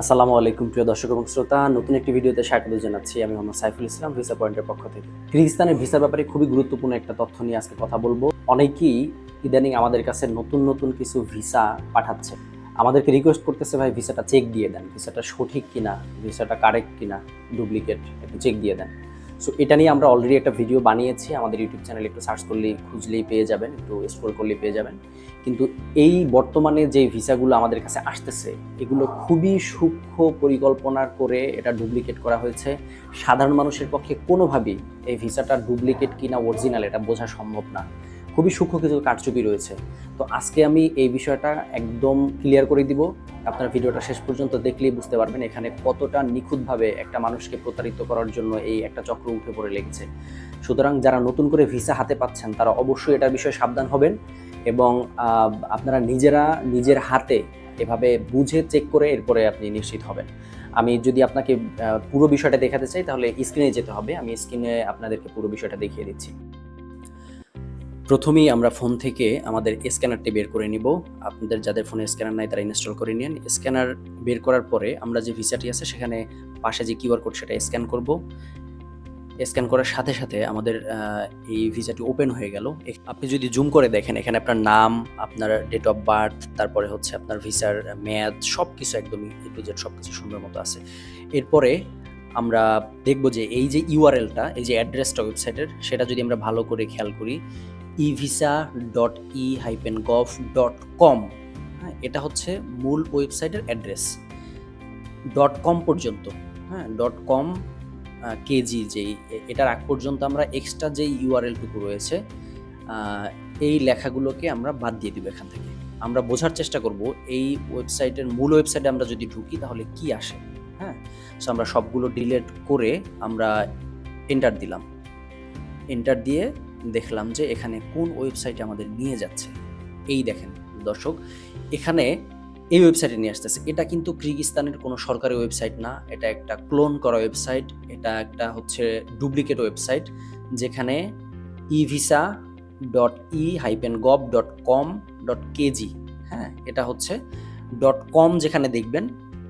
আসসালামু আলাইকুম প্রিয় দর্শক এবং শ্রোতা, নতুন একটি ভিডিওতে স্বাগত জানাচ্ছি আমি মোহাম্মদ সাইফুল ইসলাম ভিসা পয়েন্টের পক্ষ থেকে। কিরগিস্তানের ভিসার ব্যাপারে খুবই গুরুত্বপূর্ণ একটা তথ্য নিয়ে আজকে কথা বলব। অনেকেই ইদানিং আমাদের কাছে নতুন নতুন কিছু ভিসা পাঠাচ্ছে। আমাদেরকে রিকোয়েস্ট করতেছে, ভাই, ভিসাটা চেক দিয়ে দেন। ভিসাটা সঠিক কিনা? ভিসাটা কারেক্ট কিনা? ডুপ্লিকেট একটু চেক দিয়ে দেন। সো এটা নিয়ে আমরা অলরেডি একটা ভিডিও বানিয়েছি। আমাদের ইউটিউব চ্যানেলে একটু সার্চ করলেই, খুঁজলেই পেয়ে যাবেন, একটু স্ক্রল করলেই পেয়ে যাবেন। কিন্তু এই বর্তমানে যে ভিসাগুলো আমাদের কাছে আসতেছে, এগুলো খুবই সূক্ষ্ম পরিকল্পনার করে এটা ডুপ্লিকেট করা হয়েছে। সাধারণ মানুষের পক্ষে কোনোভাবেই এই ভিসাটা ডুপ্লিকেট কিনা অরিজিনাল এটা বোঝা সম্ভব না। খুবই সূক্ষ্ম কিছু কারচুপি রয়েছে। তো আজকে আমি এই বিষয়টা একদম ক্লিয়ার করে দিব। আপনার ভিডিওটা শেষ পর্যন্ত দেখলেই বুঝতে পারবেন এখানে কতটা নিখুঁতভাবে একটা মানুষকে প্রতারিত করার জন্য এই একটা চক্র উঠে পড়ে লেগেছে। সুতরাং যারা নতুন করে ভিসা হাতে পাচ্ছেন, তারা অবশ্যই এটার বিষয়ে সাবধান হবেন এবং আপনারা নিজেরা নিজের হাতে এভাবে বুঝে চেক করে এরপরে আপনি নিশ্চিত হবেন। আমি যদি আপনাকে পুরো বিষয়টা দেখাতে চাই তাহলে স্ক্রিনে যেতে হবে। আমি স্ক্রিনে আপনাদেরকে পুরো বিষয়টা দেখিয়ে দিচ্ছি। প্রথমেই আমরা ফোন থেকে আমাদের স্ক্যানারটি বের করে নিব। আপনাদের যাদের ফোনে স্ক্যানার নাই তারা ইনস্টল করে নিন। স্ক্যানার বের করার পরে আমরা যে ভিসাটি আছে সেখানে পাশে যে কিউআর কোড সেটা স্ক্যান করব। স্ক্যান করার সাথে সাথে আমাদের এই ভিসাটি ওপেন হয়ে গেল। আপনি যদি জুম করে দেখেন এখানে আপনার নাম, আপনার ডেট অফ বার্থ, তারপরে হচ্ছে আপনার ভিসার মেয়াদ সব কিছু একদমই এ টু জেড সব কিছু সুন্দর মতো আছে। এরপরে আমরা দেখব যে এই যে ইউআরএলটা এই যে অ্যাড্রেসটা ওয়েবসাইটের সেটা যদি আমরা ভালো করে খেয়াল করি e visa dot e dot com হ্যাঁ এটা হচ্ছে মূল ওয়েবসাইটের অ্যাড্রেস। ডট কম পর্যন্ত হ্যাঁ ডট কম কেজি যেই এটার আগ পর্যন্ত আমরা এক্সট্রা যেই ইউআরএলটুকু রয়েছে এই লেখাগুলোকে আমরা বাদ দিয়ে দিব এখান থেকে। আমরা বোঝার চেষ্টা করব এই ওয়েবসাইটের মূল ওয়েবসাইটে আমরা যদি ঢুকি তাহলে কি আসে হ্যাঁ? সো আমরা সবগুলো ডিলিট করে আমরা এন্টার দিলাম। এন্টার দিয়ে দেখলাম যে এখানে কোন ওয়েবসাইটে আমাদের নিয়ে যাচ্ছে। এই দেখেন দর্শক, এখানে এই ওয়েবসাইটে নিয়ে আসতেছে। এটা কিন্তু কিরগিস্তানের কোনো সরকারি ওয়েবসাইট না, এটা একটা ক্লোন করা ওয়েবসাইট এটা একটা হচ্ছে ডুপ্লিকেট ওয়েবসাইট যেখানে e visa dot e hyphen gov dot com dot KG হ্যাঁ এটা হচ্ছে ডট কম যেখানে দেখবেন,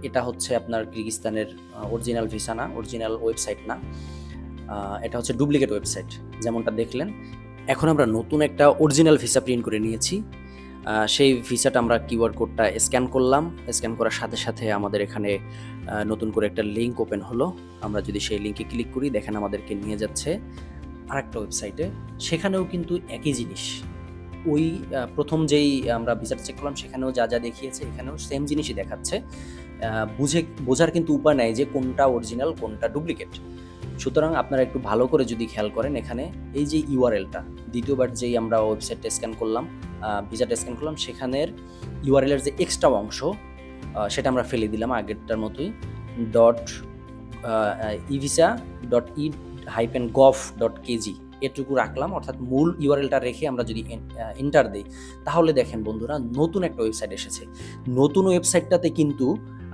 এটা হচ্ছে আপনার কিরগিস্তানের অরিজিনাল ভিসা না অরিজিনাল ওয়েবসাইট না। এটা হচ্ছে ডুপ্লিকেট ওয়েবসাইট, যেমনটা দেখলেন। এখন আমরা নতুন একটা অরিজিনাল ভিসা প্রিন্ট করে নিয়েছি। সেই ভিসাটা আমরা কিউআর কোডটা স্ক্যান করলাম। স্ক্যান করার সাথে সাথে আমাদের এখানে নতুন করে একটা লিঙ্ক ওপেন হলো। আমরা যদি সেই লিঙ্কে ক্লিক করি, দেখেন আমাদেরকে নিয়ে যাচ্ছে আরেকটা ওয়েবসাইটে। সেখানেও কিন্তু একই জিনিস। ওই প্রথম যেই আমরা ভিসাটা চেক করলাম, সেখানেও যা যা দেখিয়েছে, এখানেও সেম জিনিসই দেখাচ্ছে। বুঝে, বোঝার কিন্তু উপায় নাই যে কোনটা অরিজিনাল কোনটা ডুপ্লিকেট সুতরাং আপনারা একটু ভালো করে যদি খেয়াল করেন এখানে, এই যে ইউআরএলটা, দ্বিতীয়বার যেই আমরা ওয়েবসাইটটা স্ক্যান করলাম ভিসাটা স্ক্যান করলাম, সেখানের ইউআরএলের যে এক্সট্রা অংশ সেটা আমরা ফেলে দিলাম আগেরটার মতোই dot e visa dot e hyphen gov dot KG এটুকু রাখলাম, অর্থাৎ মূল ইউআরএলটা রেখে আমরা যদি এন্টার দিই, তাহলে দেখেন বন্ধুরা, নতুন একটা ওয়েবসাইট এসেছে। নতুন ওয়েবসাইটটাতে কিন্তু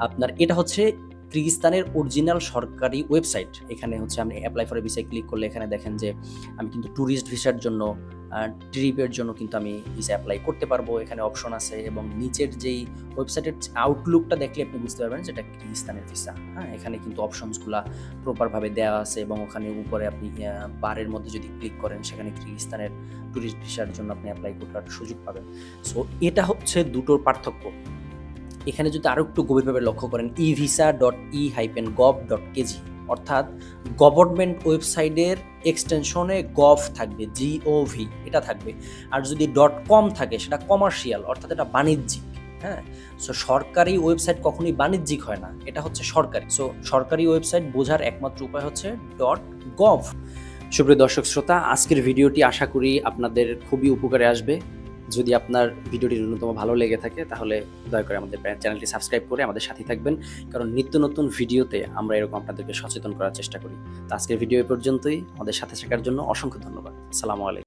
আপনার, এটা হচ্ছে কিরগিস্তানের অরিজিনাল সরকারি ওয়েবসাইট এখানে হচ্ছে আপনি অ্যাপ্লাই ফর ভিসায় ক্লিক করলে এখানে দেখেন যে আমি কিন্তু ট্যুরিস্ট ভিসার জন্য ট্রিপের জন্য কিন্তু আমি ভিসা অ্যাপ্লাই করতে পারব। এখানে অপশন আছে এবং নিচের যেই ওয়েবসাইটের আউটলুকটা দেখলে আপনি বুঝতে পারবেন যেটা কিরগিস্তানের ভিসা হ্যাঁ এখানে কিন্তু অপশনসগুলো প্রপারভাবে দেওয়া আছে এবং ওখানে উপরে আপনি বারের মধ্যে যদি ক্লিক করেন সেখানে কিরগিস্তানের ট্যুরিস্ট ভিসার জন্য আপনি অ্যাপ্লাই করার সুযোগ পাবেন। সো এটা হচ্ছে দুটোর পার্থক্য। এখানে যদি আরও একটু গভীরভাবে লক্ষ্য করেন e visa dot e hyphen gov dot KG অর্থাৎ গভর্নমেন্ট ওয়েবসাইটের এক্সটেনশনে গভ থাকবে জিওভি এটা থাকবে। আর যদি ডট কম থাকে, সেটা কমার্শিয়াল অর্থাৎ এটা বাণিজ্যিক হ্যাঁ? সো সরকারি ওয়েবসাইট কখনোই বাণিজ্যিক হয় না, এটা হচ্ছে সরকারি। সো সরকারি ওয়েবসাইট বোঝার একমাত্র উপায় হচ্ছে ডট গভ সুপ্রিয় দর্শক শ্রোতা আজকের ভিডিওটি আশা করি আপনাদের খুবই উপকারে আসবে। যদি আপনার ভিডিওটি ন্যূনতম ভালো লেগে থাকে, তাহলে দয়া করে আমাদের চ্যানেলটি সাবস্ক্রাইব করে আমাদের সাথে থাকবেন। কারণ নিত্য নতুন ভিডিওতে আমরা এরকম আপনাদেরকে সচেতন করার চেষ্টা করি। তো আজকের ভিডিও এ পর্যন্তই। আমাদের সাথে থাকার জন্য অসংখ্য ধন্যবাদ। সালামু আলাইকুম।